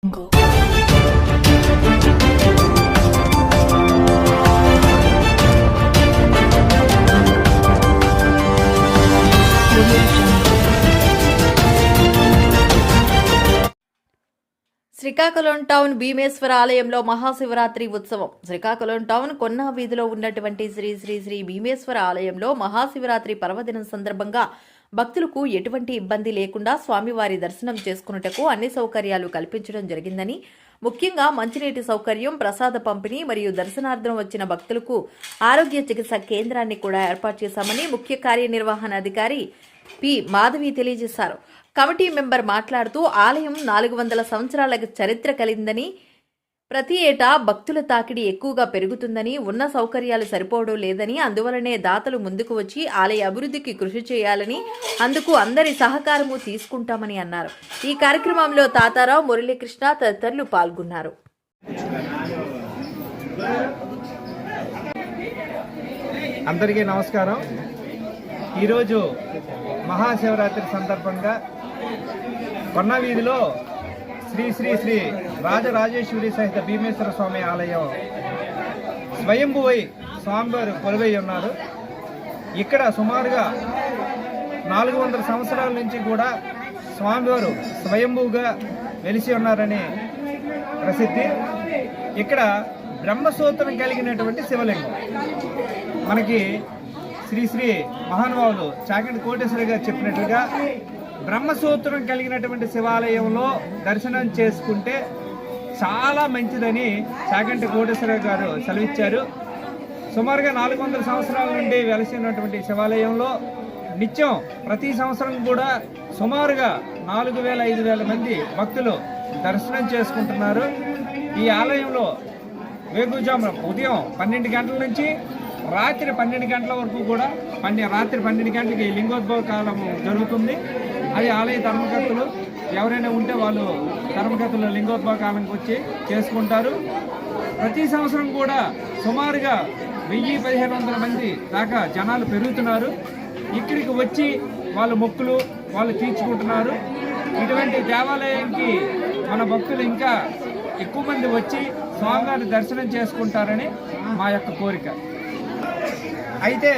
Srikakulam town Bhimeswara ఆలయంలో మహాశివరాత్రి ఉత్సవం. Srikakulam town కొన్నా వీధిలో ఉన్నటువంటి శ్రీ శ్రీ శ్రీ భీమేశ్వర ఆలయంలో మహాశివరాత్రి పర్వదినం సందర్భంగా భక్తులకు ఎటువంటి ఇబ్బంది లేకుండా స్వామివారి దర్శనం చేసుకున్నటకు అన్ని సౌకర్యాలు కల్పించడం జరిగిందని ముఖ్యంగా మంచినీటి సౌకర్యం ప్రసాద పంపిణీ మరియు దర్శనార్థం వచ్చిన భక్తులకు ఆరోగ్య చికిత్స కేంద్రాన్ని కూడా ఏర్పాటు చేశామని ముఖ్య కార్యనిర్వహణ అధికారి పి. మాధవి తెలియజేశారు. కమిటీ మెంబర్ మాట్లాడుతూ ఆలయం నాలుగు వందల సంవత్సరాల చరిత్ర కలిగిందని ప్రతి ఏటా భక్తుల తాకిడి ఎక్కువగా పెరుగుతుందని ఉన్న సౌకర్యాలు సరిపోవడం లేదని అందువలనే దాతలు ముందుకు వచ్చి ఆలయ అభివృద్ధికి కృషి చేయాలని అందుకు అందరి సహకారము తీసుకుంటామని అన్నారు. ఈ కార్యక్రమంలో తాతారావు మురళీకృష్ణ తదితరులు పాల్గొన్నారు. అందరికీ నమస్కారం. ఈరోజు మహాశివరాత్రి సందర్భంగా కొన్న వీధిలో శ్రీ శ్రీ శ్రీ రాజరాజేశ్వరి సహిత భీమేశ్వర స్వామి ఆలయం స్వయంభువై స్వామివారు కొలువై ఉన్నారు. ఇక్కడ సుమారుగా నాలుగు వందల సంవత్సరాల నుంచి కూడా స్వామివారు స్వయంభూగా వెలిసి ఉన్నారని ప్రసిద్ధి. ఇక్కడ బ్రహ్మసూత్రం కలిగినటువంటి శివలింగం. మనకి శ్రీ శ్రీ మహానుభావులు చాకండి కోటేశ్వరి గారు చెప్పినట్లుగా బ్రహ్మసూత్రం కలిగినటువంటి శివాలయంలో దర్శనం చేసుకుంటే చాలా మంచిదని చాకంటి కోటేశ్వర గారు సెలవిచ్చారు. సుమారుగా నాలుగు వందల సంవత్సరాల నుండి వెలసినటువంటి శివాలయంలో నిత్యం ప్రతి సంవత్సరం కూడా సుమారుగా నాలుగు వేల ఐదు వేల మంది భక్తులు దర్శనం చేసుకుంటున్నారు. ఈ ఆలయంలో వేగుజామున ఉదయం పన్నెండు గంటల నుంచి రాత్రి పన్నెండు గంటల వరకు కూడా పన్నె రాత్రి పన్నెండు గంటలకి లింగోద్భవ కాలం జరుగుతుంది. అది ఆలయ ధర్మకర్తలు ఎవరైనా ఉంటే వాళ్ళు ధర్మకర్తలు లింగోద్భవ కాలంకి వచ్చి చేసుకుంటారు. ప్రతి సంవత్సరం కూడా సుమారుగా వెయ్యి పదిహేను వందల మంది దాకా జనాలు పెరుగుతున్నారు. ఇక్కడికి వచ్చి వాళ్ళ మొక్కులు వాళ్ళు తీర్చుకుంటున్నారు. ఇటువంటి దేవాలయానికి మన భక్తులు ఇంకా ఎక్కువ మంది వచ్చి స్వామివారిని దర్శనం చేసుకుంటారని మా యొక్క కోరిక. అయితే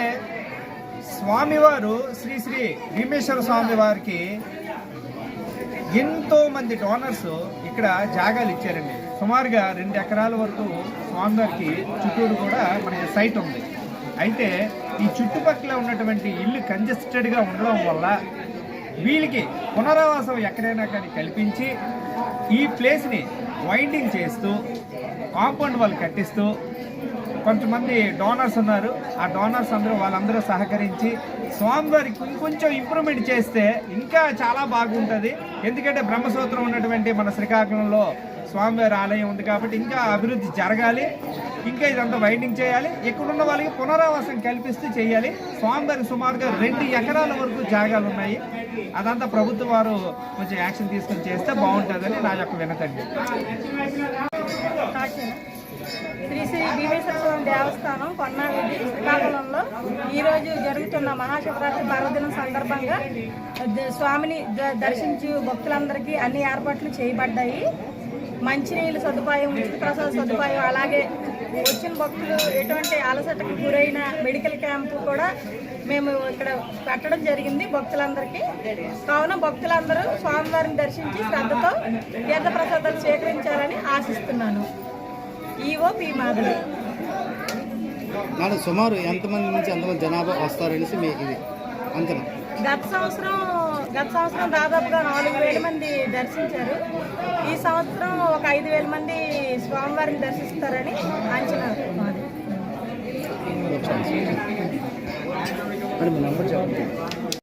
స్వామివారు శ్రీ శ్రీ భీమేశ్వర స్వామి వారికి ఎంతో మంది డోనర్స్ ఇక్కడ జాగాలు ఇచ్చారండి. సుమారుగా రెండు ఎకరాల వరకు స్వామివారికి చుట్టూరు కూడా మనకి సైట్ ఉంది. అయితే ఈ చుట్టుపక్కల ఉన్నటువంటి ఇల్లు కంజెస్టెడ్గా ఉండడం వల్ల వీళ్ళకి పునరావాసం ఎక్కడైనా కానీ కల్పించి ఈ ప్లేస్ని వైండింగ్ చేస్తూ కాంపౌండ్ వాళ్ళు కట్టిస్తూ కొంతమంది డోనర్స్ ఉన్నారు. ఆ డోనర్స్ అందరూ వాళ్ళందరూ సహకరించి స్వామివారికి ఇంకొంచెం ఇంప్రూవ్మెంట్ చేస్తే ఇంకా చాలా బాగుంటుంది. ఎందుకంటే బ్రహ్మసూత్రం ఉన్నటువంటి మన శ్రీకాకుళంలో స్వామివారి ఆలయం ఉంది కాబట్టి ఇంకా అభివృద్ధి జరగాలి. ఇంకా ఇదంతా వైండింగ్ చేయాలి. ఇక్కడున్న వాళ్ళకి పునరావాసం కల్పిస్తూ చేయాలి. స్వామివారి సుమారుగా రెండు ఎకరాల వరకు జాగాలు ఉన్నాయి. అదంతా ప్రభుత్వం వారు కొంచెం యాక్షన్ తీసుకొని చేస్తే బాగుంటుందని నా యొక్క వినతండి. శ్రీ శ్రీ భీమేశ్వరం దేవస్థానం కొన్నావిధి శ్రీకాకుళంలో ఈరోజు జరుగుతున్న మహాశివరాత్రి పర్వదినం సందర్భంగా స్వామిని ద- దర్శించు భక్తులందరికీ అన్ని ఏర్పాట్లు చేయబడ్డాయి. మంచినీళ్ళ సదుపాయం ఉచిత ప్రసాద సదుపాయం అలాగే వచ్చిన భక్తులు ఎటువంటి అలసటకు గురైన మెడికల్ క్యాంపు కూడా మేము ఇక్కడ పెట్టడం జరిగింది భక్తులందరికీ. కావున భక్తులందరూ స్వామివారిని దర్శించి శ్రద్ధతో తీర్థ ప్రసాదాలు స్వీకరించాలని ఆశిస్తున్నాను. EO P Madhavi. మేడం సుమారు ఎంతమంది నుంచి ఎంతమంది జనాభా వస్తారనేసి మీకు ఇది. అంచనా గత సంవత్సరం గత సంవత్సరం దాదాపుగా నాలుగు వేల మంది దర్శించారు. ఈ సంవత్సరం ఒక ఐదు వేల మంది స్వామివారిని దర్శిస్తారని అంచనా మేడం నంబర్ చెప్పండి.